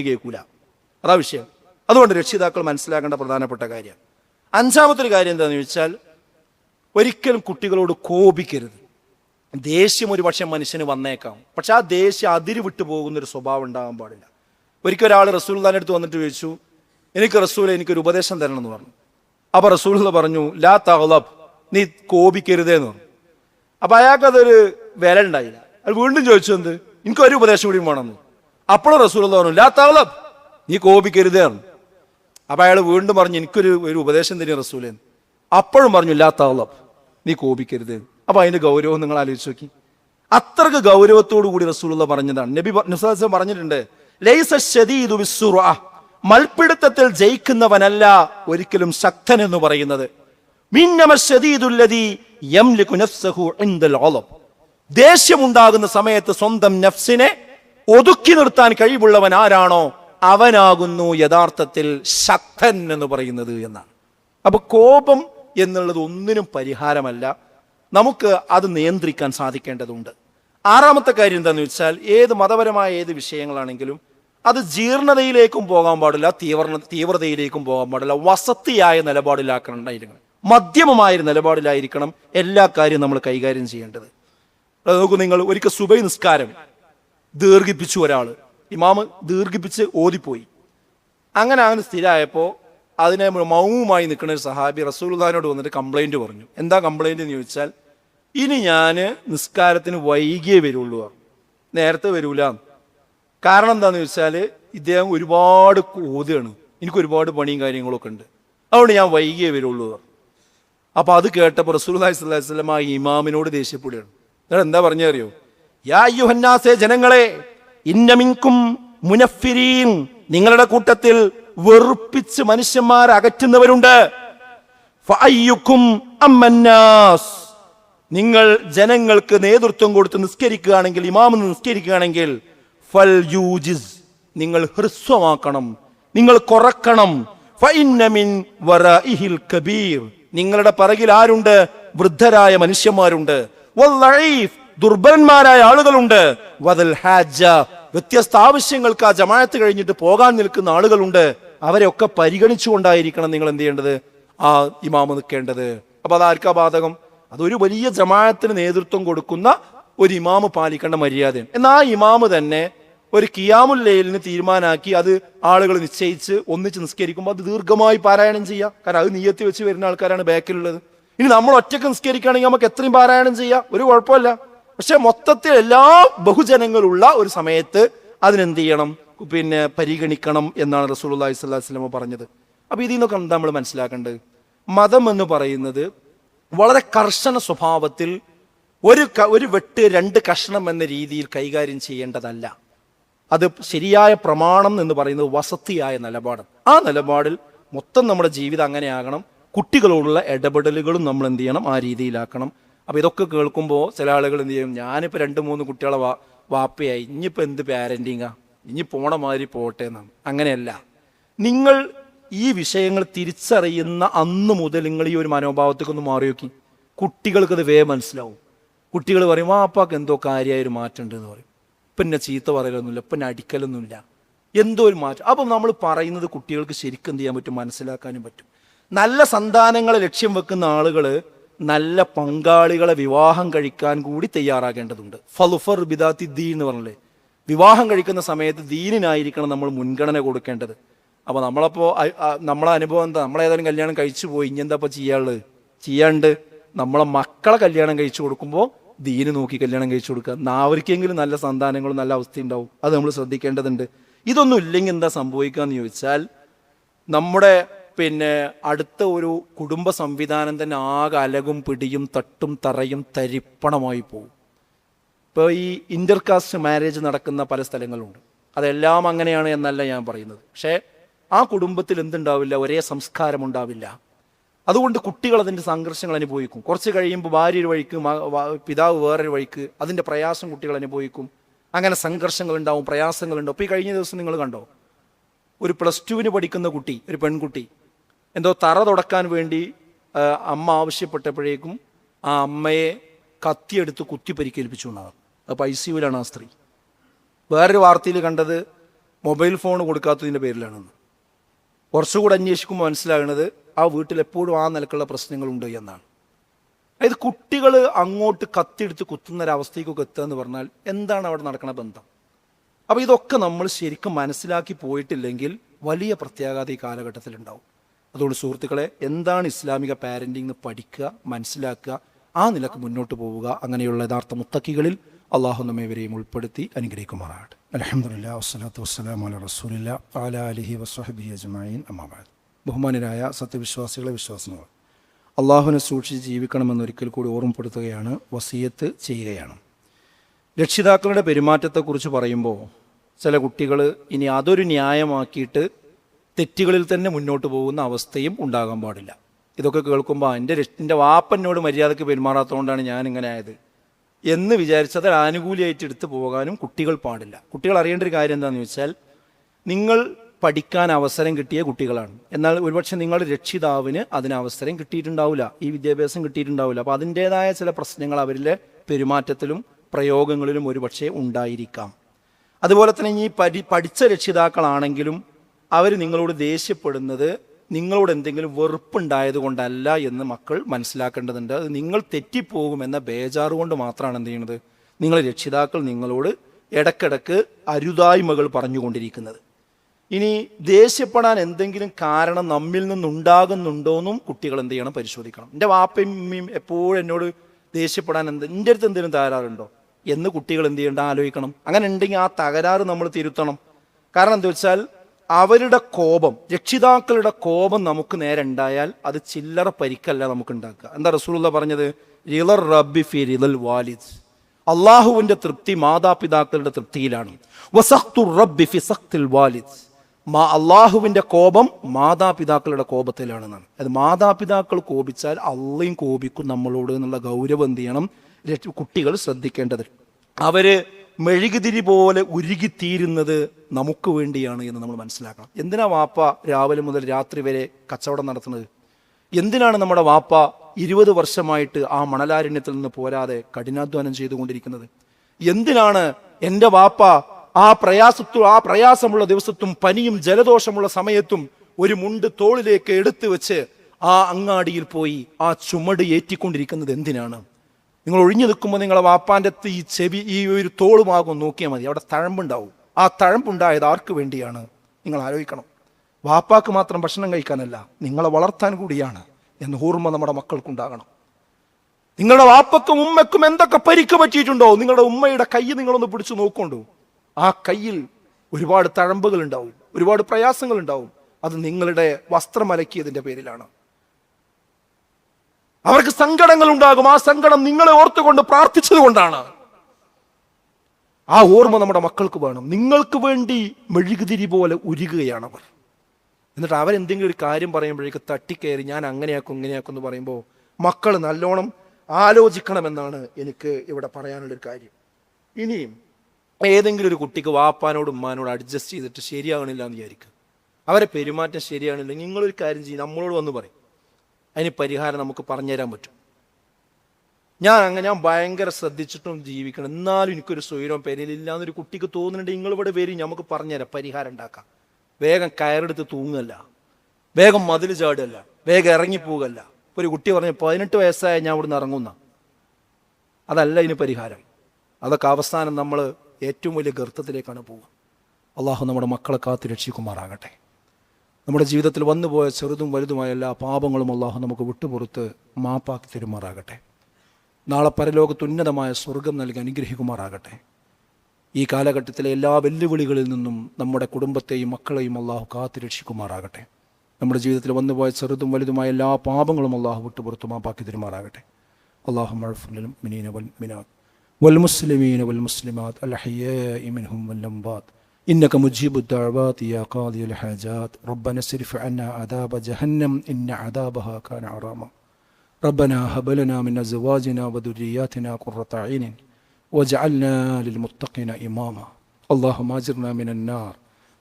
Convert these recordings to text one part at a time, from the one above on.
കേൾക്കൂല. അതാ വിഷയം. അതുകൊണ്ട് രക്ഷിതാക്കൾ മനസ്സിലാക്കേണ്ട പ്രധാനപ്പെട്ട കാര്യം. അഞ്ചാമത്തെ ഒരു കാര്യം എന്താണെന്ന് ചോദിച്ചാൽ ഒരിക്കലും കുട്ടികളോട് കോപിക്കരുത്. ദേഷ്യം ഒരു പക്ഷേ മനുഷ്യന് വന്നേക്കാം. പക്ഷെ ആ ദേഷ്യം അതിര് വിട്ടു പോകുന്ന ഒരു സ്വഭാവം ഉണ്ടാകാൻ പാടില്ല. ഒരിക്കൽ ഒരാൾ റസൂൽദാന്റെ അടുത്ത് വന്നിട്ട് ചോദിച്ചു എനിക്ക് റസൂൽ എനിക്കൊരു ഉപദേശം തരണം എന്ന് പറഞ്ഞു. അപ്പൊ റസൂൽ പറഞ്ഞു ലാ തഹ്ലബ് നീ കോപിക്കരുതേ എന്ന് പറഞ്ഞു. അപ്പൊ അയാൾക്കതൊരു വില ഉണ്ടായില്ല അത് വീണ്ടും ചോദിച്ചു എന്ത്? എനിക്കൊരു ഉപദേശം കൂടി വേണമെന്ന്. അപ്പോഴും റസൂൽ പറഞ്ഞു ലാ നീ കോപിക്കരുതേ അപ്പം അയാൾ വീണ്ടും പറഞ്ഞു എനിക്കൊരു ഒരു ഉപദേശം തരും റസൂലേ. അപ്പോഴും പറഞ്ഞു ലാ നീ കോപിക്കരുത്. അപ്പൊ അതിന്റെ ഗൗരവം നിങ്ങൾ ആലോചിച്ച് നോക്കി. അത്രയ്ക്ക് ഗൗരവത്തോടു കൂടി റസൂലുള്ള പറഞ്ഞതാണ്. നബി വസല്ലം പറഞ്ഞിട്ടുണ്ട്. മൽപ്പിടുത്തത്തിൽ ജയിക്കുന്നവനല്ല ഒരിക്കലും ശക്തൻ എന്ന് പറയുന്നത്. ദേഷ്യമുണ്ടാകുന്ന സമയത്ത് സ്വന്തം നഫ്സിനെ ഒതുക്കി നിർത്താൻ കഴിവുള്ളവൻ ആരാണോ അവനാകുന്നു യഥാർത്ഥത്തിൽ ശക്തൻ എന്ന് പറയുന്നത് എന്നാണ്. അപ്പൊ കോപം എന്നുള്ളത് ഒന്നിനും പരിഹാരമല്ല. നമുക്ക് അത് നിയന്ത്രിക്കാൻ സാധിക്കേണ്ടതുണ്ട്. ആറാമത്തെ കാര്യം എന്താണെന്ന് വെച്ചാൽ ഏത് മതപരമായ ഏത് വിഷയങ്ങളാണെങ്കിലും അത് ജീർണതയിലേക്കും പോകാൻ പാടില്ല തീവ്ര തീവ്രതയിലേക്കും പോകാൻ പാടില്ല വസത്തിയായ നിലപാടിലാക്കണ്ടായിരിക്കണം. മധ്യമമായ ഒരു നിലപാടിലായിരിക്കണം എല്ലാ കാര്യവും നമ്മൾ കൈകാര്യം ചെയ്യേണ്ടത്. നോക്കൂ നിങ്ങൾ ഒരിക്കൽ സുബൈ നിസ്കാരം. ദീർഘിപ്പിച്ചു ഒരാൾ ഇമാമ് ദീർഘിപ്പിച്ച് ഓതിപ്പോയി. അങ്ങനെ അങ്ങനെ സ്ഥിരമായപ്പോൾ അതിനെ മൗമുമായി നിൽക്കുന്ന ഒരു സഹാബി റസൂൽദാനോട് വന്നിട്ട് കംപ്ലൈന്റ് പറഞ്ഞു. എന്താ കംപ്ലൈന്റ് എന്ന് ചോദിച്ചാൽ ഇനി ഞാൻ നിസ്കാരത്തിന് വൈകിയേ വരുള്ളൂ. നേരത്തെ വരൂല. കാരണം എന്താണെന്ന് ചോദിച്ചാൽ ഇദ്ദേഹം ഒരുപാട് ഓതുകയാണ്. എനിക്ക് ഒരുപാട് പണിയും കാര്യങ്ങളൊക്കെ ഉണ്ട്. അതുകൊണ്ട് ഞാൻ വൈകിയേ വരുള്ളൂ. അപ്പോൾ അത് കേട്ടപ്പോൾ റസൂൽ സ്വല്ലല്ലാഹി വസല്ലം ആ ഇമാമിനോട് ദേഷ്യപ്പെടുകയാണ്. നിങ്ങൾ എന്താ പറഞ്ഞറിയോ ജനങ്ങളെ ഇന്നമിൻകും മുനഫിരീൻ നിങ്ങളുടെ കൂട്ടത്തിൽ വെറുപ്പിച്ച് മനുഷ്യന്മാരെ അകറ്റുന്നവരുണ്ട്. നിങ്ങൾ ജനങ്ങൾക്ക് നേതൃത്വം കൊടുത്ത് നിസ്കരിക്കുകയാണെങ്കിൽ ഇമാമ് നിസ്കരിക്കുകയാണെങ്കിൽ ഫൽ യൂജിസ് നിങ്ങൾ ഹ്രസ്വമാക്കണം നിങ്ങൾ കുറക്കണം. നിങ്ങളുടെ പറകിൽ ആരുണ്ട്? വൃദ്ധരായ മനുഷ്യന്മാരുണ്ട്. ദുർബലന്മാരായ ആളുകളുണ്ട്. വദൽ ഹാജ. വ്യത്യസ്ത ആവശ്യങ്ങൾക്ക് ആ ജമാഅത്ത് കഴിഞ്ഞിട്ട് പോകാൻ നിൽക്കുന്ന ആളുകളുണ്ട്. അവരെയൊക്കെ പരിഗണിച്ചുകൊണ്ടായിരിക്കണം നിങ്ങൾ എന്ത് ചെയ്യേണ്ടത്? ആ ഇമാമ് നിൽക്കേണ്ടത്. അപ്പൊ അതാർക്കാ ബാധകം? അതൊരു വലിയ ജമാഅത്തിന് നേതൃത്വം കൊടുക്കുന്ന ഒരു ഇമാമ് പാലിക്കേണ്ട മര്യാദയാണ്. എന്നാൽ ആ ഇമാമ് തന്നെ ഒരു കിയാമുൽ ലൈലിന് തീരുമാനാക്കി അത് ആളുകൾ നിശ്ചയിച്ച് ഒന്നിച്ച് നിസ്കരിക്കുമ്പോൾ അത് ദീർഘമായി പാരായണം ചെയ്യാം. കാരണം അത് നീയത്തി വെച്ച് വരുന്ന ആൾക്കാരാണ് ബാക്കിലുള്ളത് ഇനി നമ്മൾ ഒറ്റയ്ക്ക് നിസ്കരിക്കുകയാണെങ്കിൽ നമുക്ക് എത്രയും പാരായണം ചെയ്യാം. ഒരു കുഴപ്പമില്ല. പക്ഷെ മൊത്തത്തിൽ എല്ലാ ബഹുജനങ്ങളുള്ള ഒരു സമയത്ത് അതിനെന്ത് ചെയ്യണം? പിന്നെ പരിഗണിക്കണം എന്നാണ് റസൂൽ അള്ളഹി സ്വല്ലാ വസ്ലമ പറഞ്ഞത്. അപ്പൊ ഇതിൽ നിന്നൊക്കെ നമ്മൾ മനസ്സിലാക്കേണ്ടത്? മതം എന്ന് പറയുന്നത് വളരെ കർശന സ്വഭാവത്തിൽ ഒരു ഒരു വെട്ട് രണ്ട് കഷ്ണം എന്ന രീതിയിൽ കൈകാര്യം ചെയ്യേണ്ടതല്ല. അത് ശരിയായ പ്രമാണം എന്ന് പറയുന്നത് വസത്തിയായ നിലപാട് ആ നിലപാടിൽ മൊത്തം നമ്മുടെ ജീവിതം അങ്ങനെയാകണം. കുട്ടികളോടുള്ള ഇടപെടലുകളും നമ്മൾ എന്ത് ചെയ്യണം? ആ രീതിയിലാക്കണം. അപ്പോൾ ഇതൊക്കെ കേൾക്കുമ്പോൾ ചില ആളുകൾ എന്ത് ചെയ്യും? ഞാനിപ്പോൾ രണ്ട് മൂന്ന് കുട്ടികളെ വാ വാപ്പയായി. ഇനിയിപ്പോൾ എന്ത് പാരന്റിങ്ങാ ഇനി പോണ മാതിരി പോട്ടെ എന്നാണ്. അങ്ങനെയല്ല. നിങ്ങൾ ഈ വിഷയങ്ങൾ തിരിച്ചറിയുന്ന അന്ന് മുതൽ നിങ്ങൾ ഈ ഒരു മനോഭാവത്തേക്ക് ഒന്ന് മാറി നോക്കി. കുട്ടികൾക്കത് വേ മനസ്സിലാവും. കുട്ടികൾ പറയും വാപ്പാക്ക് എന്തോ കാര്യമായ ഒരു മാറ്റം ഉണ്ട് എന്ന് പറയും. ഇപ്പം എന്നെ ചീത്ത പറയലൊന്നുമില്ല ഇപ്പം എന്നെ അടിക്കലൊന്നുമില്ല. എന്തോ ഒരു മാറ്റം. അപ്പം നമ്മൾ പറയുന്നത് കുട്ടികൾക്ക് ശരിക്കും എന്ത് ചെയ്യാൻ പറ്റും? മനസ്സിലാക്കാനും പറ്റും. നല്ല സന്താനങ്ങളെ ലക്ഷ്യം വെക്കുന്ന ആളുകൾ നല്ല പങ്കാളികളെ വിവാഹം കഴിക്കാൻ കൂടി തയ്യാറാകേണ്ടതുണ്ട്. ഫലുഫർ ബിദാത്തി ദീൻ എന്ന് പറഞ്ഞില്ലേ? വിവാഹം കഴിക്കുന്ന സമയത്ത് ദീനിനായിരിക്കണം നമ്മൾ മുൻഗണന കൊടുക്കേണ്ടത്. അപ്പോൾ നമ്മളപ്പോൾ നമ്മളെ അനുഭവം എന്താ? നമ്മളേതായാലും കല്യാണം കഴിച്ചു പോയി. ഇനി എന്താ ഇപ്പോൾ ചെയ്യാനുള്ളത്? ചെയ്യാണ്ട് നമ്മളെ മക്കളെ കല്യാണം കഴിച്ചു കൊടുക്കുമ്പോൾ ദീന് നോക്കി കല്യാണം കഴിച്ചു കൊടുക്കുക. നാവർക്കെങ്കിലും നല്ല സന്താനങ്ങളും നല്ല അവസ്ഥ ഉണ്ടാവും. അത് നമ്മൾ ശ്രദ്ധിക്കേണ്ടതുണ്ട്. ഇതൊന്നും ഇല്ലെങ്കിൽ എന്താ സംഭവിക്കുക എന്ന് ചോദിച്ചാൽ നമ്മുടെ പിന്നെ അടുത്ത ഒരു കുടുംബ സംവിധാനം തന്നെ ആകെ അലകും പിടിയും തട്ടും തറയും തരിപ്പണമായി പോകും ഇപ്പോൾ ഈ ഇന്റർകാസ്റ്റ് മാരേജ് നടക്കുന്ന പല സ്ഥലങ്ങളുണ്ട്. അതെല്ലാം അങ്ങനെയാണ് എന്നല്ല ഞാൻ പറയുന്നത്. പക്ഷേ ആ കുടുംബത്തിൽ എന്തുണ്ടാവില്ല? ഒരേ സംസ്കാരം ഉണ്ടാവില്ല. അതുകൊണ്ട് കുട്ടികൾ അതിന്റെ സംഘർഷങ്ങൾ അനുഭവിക്കും. കുറച്ച് കഴിയുമ്പോൾ ഭാര്യ ഒരു വഴിക്ക് പിതാവ് വേറൊരു വഴിക്ക് അതിന്റെ പ്രയാസം കുട്ടികൾ അനുഭവിക്കും. അങ്ങനെ സംഘർഷങ്ങൾ ഉണ്ടാവും പ്രയാസങ്ങളുണ്ടാവും അപ്പോൾ ഈ കഴിഞ്ഞ ദിവസം നിങ്ങൾ കണ്ടോ? ഒരു പ്ലസ് ടുവിന് പഠിക്കുന്ന കുട്ടി ഒരു പെൺകുട്ടി എന്തോ തറ തുടക്കാൻ വേണ്ടി അമ്മ ആവശ്യപ്പെട്ടപ്പോഴേക്കും ആ അമ്മയെ കത്തിയെടുത്ത് കുത്തി പരിക്കേൽപ്പിച്ചു എന്നാണ് അപ്പോൾ ഐ സി യുവിലാണ് ആ സ്ത്രീ. വേറൊരു വാർത്തയിൽ കണ്ടത് മൊബൈൽ ഫോൺ കൊടുക്കാത്തതിന്റെ പേരിലാണെന്ന്. കുറച്ചുകൂടെ അന്വേഷിക്കുമ്പോൾ മനസ്സിലാകുന്നത് ആ വീട്ടിൽ എപ്പോഴും ആ നിലക്കുള്ള പ്രശ്നങ്ങളുണ്ട് എന്നാണ്. അതായത് കുട്ടികൾ അങ്ങോട്ട് കത്തിയെടുത്ത് കുത്തുന്ന ഒരവസ്ഥയ്ക്കൊക്കെ എത്തുക എന്ന് പറഞ്ഞാൽ എന്താണ് അവിടെ നടക്കുന്ന ബന്ധം? അപ്പോൾ ഇതൊക്കെ നമ്മൾ ശരിക്കും മനസ്സിലാക്കി പോയിട്ടില്ലെങ്കിൽ വലിയ പ്രത്യാഘാത ഈ കാലഘട്ടത്തിൽ ഉണ്ടാവും അതുകൊണ്ട് സുഹൃത്തുക്കളെ എന്താണ് ഇസ്ലാമിക പാരന്റിംഗ് എന്ന് പഠിക്കുക മനസ്സിലാക്കുക ആ നിലയ്ക്ക് മുന്നോട്ട് പോവുക അങ്ങനെയുള്ള യഥാർത്ഥ മുത്തക്കികളിൽ അള്ളാഹു നമ്മേവരെയും ഉൾപ്പെടുത്തി അനുഗ്രഹിക്കുമാറാകട്ടെ. അലഹമുല്ല വസ്സലാത്തു വസ്സലാം അല റസൂലില്ല അല അലിഹി വസ്ഹബി അജ്മീൻ അമ്മാബാദ് ബഹുമാനരായ സത്യവിശ്വാസികളെ വിശ്വാസങ്ങൾ അള്ളാഹുവിനെ സൂക്ഷിച്ച് ജീവിക്കണമെന്നൊരിക്കൽ കൂടി ഓർമ്മപ്പെടുത്തുകയാണ് വസീയത്ത് ചെയ്യുകയാണ്. രക്ഷിതാക്കളുടെ പെരുമാറ്റത്തെക്കുറിച്ച് പറയുമ്പോൾ ചില കുട്ടികൾ ഇനി അതൊരു ന്യായമാക്കിയിട്ട് തെറ്റുകളിൽ തന്നെ മുന്നോട്ട് പോകുന്ന അവസ്ഥയും ഉണ്ടാകാൻ പാടില്ല. ഇതൊക്കെ കേൾക്കുമ്പോൾ എന്റെ എന്റെ വാപ്പനോട് മര്യാദയ്ക്ക് പെരുമാറാത്തതുകൊണ്ടാണ് ഞാൻ ഇങ്ങനെ ആയത്. എന്ന് വിചാരിച്ചത് ആനുകൂല്യമായിട്ട് എടുത്തു പോകാനും കുട്ടികൾ പാടില്ല. കുട്ടികൾ അറിയേണ്ട ഒരു കാര്യം എന്താണെന്ന് വെച്ചാൽ നിങ്ങൾ പഠിക്കാൻ അവസരം കിട്ടിയ കുട്ടികളാണ്. എന്നാൽ ഒരുപക്ഷെ നിങ്ങൾ രക്ഷിതാവിന് അതിന് അവസരം കിട്ടിയിട്ടുണ്ടാവില്ല. ഈ വിദ്യാഭ്യാസം കിട്ടിയിട്ടുണ്ടാവില്ല. അപ്പോൾ അതിന്റേതായ ചില പ്രശ്നങ്ങൾ അവരിലെ പെരുമാറ്റത്തിലും പ്രയോഗങ്ങളിലും ഒരുപക്ഷെ ഉണ്ടായിരിക്കാം. അതുപോലെ തന്നെ ഈ പഠി പഠിച്ച രക്ഷിതാക്കളാണെങ്കിലും അവർ നിങ്ങളോട് ദേഷ്യപ്പെടുന്നത് നിങ്ങളോട് എന്തെങ്കിലും വെറുപ്പുണ്ടായത് കൊണ്ടല്ല എന്ന് മക്കൾ മനസ്സിലാക്കേണ്ടതുണ്ട്. അത് നിങ്ങൾ തെറ്റിപ്പോകുമെന്ന ബേജാറ് കൊണ്ട് മാത്രമാണ് എന്ത് ചെയ്യുന്നത് നിങ്ങളെ രക്ഷിതാക്കൾ നിങ്ങളോട് ഇടക്കിടക്ക് അരുതായ്മകൾ പറഞ്ഞുകൊണ്ടിരിക്കുന്നത്. ഇനി ദേഷ്യപ്പെടാൻ എന്തെങ്കിലും കാരണം നമ്മിൽ നിന്നുണ്ടാകുന്നുണ്ടോയെന്നും കുട്ടികൾ എന്ത് ചെയ്യണം? പരിശോധിക്കണം. എന്റെ വാപ്പയും എപ്പോഴും എന്നോട് ദേഷ്യപ്പെടാൻ എന്ത് എന്റെ അടുത്ത് എന്തെങ്കിലും തകരാറുണ്ടോ? എന്ന് കുട്ടികൾ എന്ത് ചെയ്യേണ്ട? ആലോചിക്കണം. അങ്ങനെ ഉണ്ടെങ്കിൽ ആ തകരാറ് നമ്മൾ തിരുത്തണം. കാരണം എന്താ വെച്ചാൽ അവരുടെ കോപം രക്ഷിതാക്കളുടെ കോപം നമുക്ക് നേരെ ഉണ്ടായാൽ അത് ചില്ലറ പരിക്കല്ല നമുക്ക് ഉണ്ടാക്കുക. എന്താ റസൂലുള്ള പറഞ്ഞത്? റിലർ റബ്ബി ഫി റിലൽ വാലിദ്. അള്ളാഹുവിന്റെ തൃപ്തി മാതാപിതാക്കളുടെ തൃപ്തിയിലാണ്. വസഖ്തു റബ്ബി ഫി സഖ്തിൽ വാലിദ്. മാ അള്ളാഹുവിന്റെ കോപം മാതാപിതാക്കളുടെ കോപത്തിലാണെന്നാണ്. അത് മാതാപിതാക്കൾ കോപിച്ചാൽ അള്ളയും കോപിക്കും നമ്മളോട് എന്നുള്ള ഗൗരവം എന്ത് ചെയ്യണം? കുട്ടികൾ ശ്രദ്ധിക്കേണ്ടത്. അവർ മെഴുകുതിരി പോലെ ഉരുകിത്തീരുന്നത് നമുക്ക് വേണ്ടിയാണ് എന്ന് നമ്മൾ മനസ്സിലാക്കണം. എന്തിനാ വാപ്പ രാവിലെ മുതൽ രാത്രി വരെ കച്ചവടം നടത്തുന്നത്? എന്തിനാണ് നമ്മുടെ വാപ്പ ഇരുപത് വർഷമായിട്ട് ആ മണലാരണ്യത്തിൽ നിന്ന് പോരാതെ കഠിനാധ്വാനം ചെയ്തുകൊണ്ടിരിക്കുന്നത്? എന്തിനാണ് എന്റെ വാപ്പ ആ പ്രയാസത്തു ആ പ്രയാസമുള്ള ദിവസത്തും പനിയും ജലദോഷമുള്ള സമയത്തും ഒരു മുണ്ട് തോളിലേക്ക് എടുത്തു വെച്ച് ആ അങ്ങാടിയിൽ പോയി ആ ചുമട് ഏറ്റിക്കൊണ്ടിരിക്കുന്നത് എന്തിനാണ്? നിങ്ങൾ ഒഴിഞ്ഞു നിൽക്കുമ്പോൾ നിങ്ങളെ വാപ്പാന്റെ ഈ ചെവി ഈ ഒരു തോളുമാകും നോക്കിയാൽ മതി. അവിടെ തഴമ്പുണ്ടാവും. ആ തഴമ്പുണ്ടായത് ആർക്ക് വേണ്ടിയാണ്? നിങ്ങൾ ആലോചിക്കണം. വാപ്പാക്ക് മാത്രം ഭക്ഷണം കഴിക്കാനല്ല നിങ്ങളെ വളർത്താൻ കൂടിയാണ് എന്ന് ഓർമ്മ നമ്മുടെ മക്കൾക്കുണ്ടാകണം. നിങ്ങളുടെ വാപ്പക്കും ഉമ്മക്കും എന്തൊക്കെ പരിക്ക് പറ്റിയിട്ടുണ്ടോ? നിങ്ങളുടെ ഉമ്മയുടെ കൈ നിങ്ങളൊന്ന് പിടിച്ചു നോക്കൊണ്ടു. ആ കയ്യിൽ ഒരുപാട് തഴമ്പുകൾ ഉണ്ടാവും ഒരുപാട് പ്രയാസങ്ങൾ ഉണ്ടാവും അത് നിങ്ങളുടെ വസ്ത്രം അലക്കിയതിന്റെ പേരിലാണ്. അവർക്ക് സങ്കടങ്ങൾ ഉണ്ടാകും ആ സങ്കടം നിങ്ങളെ ഓർത്തുകൊണ്ട് പ്രാർത്ഥിച്ചത് കൊണ്ടാണ് ആ ഓർമ്മ നമ്മുടെ മക്കൾക്ക് വേണം. നിങ്ങൾക്ക് വേണ്ടി മെഴുകുതിരി പോലെ ഉരുകുകയാണ് അവർ എന്നിട്ട് അവരെന്തെങ്കിലും ഒരു കാര്യം പറയുമ്പോഴേക്ക് തട്ടിക്കയറി ഞാൻ അങ്ങനെയാക്കും ഇങ്ങനെയാക്കും എന്ന് പറയുമ്പോൾ മക്കൾ നല്ലോണം ആലോചിക്കണമെന്നാണ് എനിക്ക് ഇവിടെ പറയാനുള്ളൊരു കാര്യം. ഇനിയും ഏതെങ്കിലും ഒരു കുട്ടിക്ക് വാപ്പാനോട് ഉമ്മാനോട് അഡ്ജസ്റ്റ് ചെയ്തിട്ട് ശരിയാകണില്ല എന്ന് വിചാരിക്കുക അവരെ പെരുമാറ്റം ശരിയാകണില്ല. നിങ്ങളൊരു കാര്യം ചെയ്യും നമ്മളോട് വന്ന് പറയും. അതിന് പരിഹാരം നമുക്ക് പറഞ്ഞുതരാൻ പറ്റും. ഞാൻ അങ്ങനെ ഞാൻ ഭയങ്കര ശ്രദ്ധിച്ചിട്ടും ജീവിക്കണം. എന്നാലും എനിക്കൊരു സ്വൈരവും പെരയിലില്ല എന്നൊരു കുട്ടിക്ക് തോന്നുന്നുണ്ട് നിങ്ങളിവിടെ വരും നമുക്ക് പറഞ്ഞുതരാം പരിഹാരം ഉണ്ടാക്കാം. വേഗം കയറെടുത്ത് തൂങ്ങല്ല. വേഗം മതിൽ ചാടുകയല്ല. വേഗം ഇറങ്ങിപ്പോകല്ല ഒരു കുട്ടി പറഞ്ഞു പതിനെട്ട് വയസ്സായ ഞാൻ ഇവിടുന്ന് ഇറങ്ങുന്ന. അതല്ല ഇതിന് പരിഹാരം. അതൊക്കെ അവസാനം നമ്മൾ ഏറ്റവും വലിയ ഗർത്തത്തിലേക്കാണ് പോവുക. അള്ളാഹു നമ്മുടെ മക്കളെ കാത്തു രക്ഷിക്കുമാറാകട്ടെ. നമ്മുടെ ജീവിതത്തിൽ വന്നുപോയ ചെറുതും വലുതുമായ എല്ലാ പാപങ്ങളും അള്ളാഹു നമുക്ക് വിട്ടുപുറത്ത് മാപ്പാക്കി തരുമാറാകട്ടെ. നാളെ പരലോകത്ത് ഉന്നതമായ സ്വർഗം നൽകി അനുഗ്രഹിക്കുമാറാകട്ടെ. ഈ കാലഘട്ടത്തിലെ എല്ലാ വെല്ലുവിളികളിൽ നിന്നും നമ്മുടെ കുടുംബത്തെയും മക്കളെയും അള്ളാഹു കാത്തുരക്ഷിക്കുമാറാകട്ടെ നമ്മുടെ ജീവിതത്തിൽ വന്നുപോയ ചെറുതും വലുതുമായ എല്ലാ പാപങ്ങളും അള്ളാഹു വിട്ടുപുറത്ത് മാപ്പാക്കി തരുമാറാകട്ടെ. അള്ളാഹു മഴഫുലും മിനീന വൽ മിനാദ് വൽ മുസ്ലിമീന വൽ മുസ്ലിമാത് അൽ ഹയ്യേ ഇമിൻ ഹും വല്ലംബാദ് إنك مجيب الدعوات يا قاضي الحاجات. ربنا اصرف عنا عذاب جهنم إن عذابها كان عراما. ربنا هب لنا من أزواجنا وذرياتنا قرة عين واجعلنا للمتقين إماما. اللهم أجرنا من النار.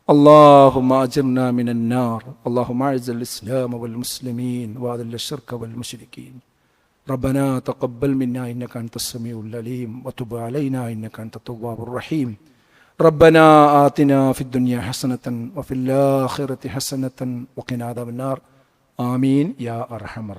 اللهم أجرنا من النار. اللهم أعز الإسلام والمسلمين وأذل الشرك والمشركين. ربنا تقبل منا إنك أنت السميع العليم. وتب علينا إنك أنت التواب الرحيم. ربنا آتنا في الدنيا حسنة وفي الآخرة حسنة وقنا عذاب النار. آمين. يا أرحم الراحمين.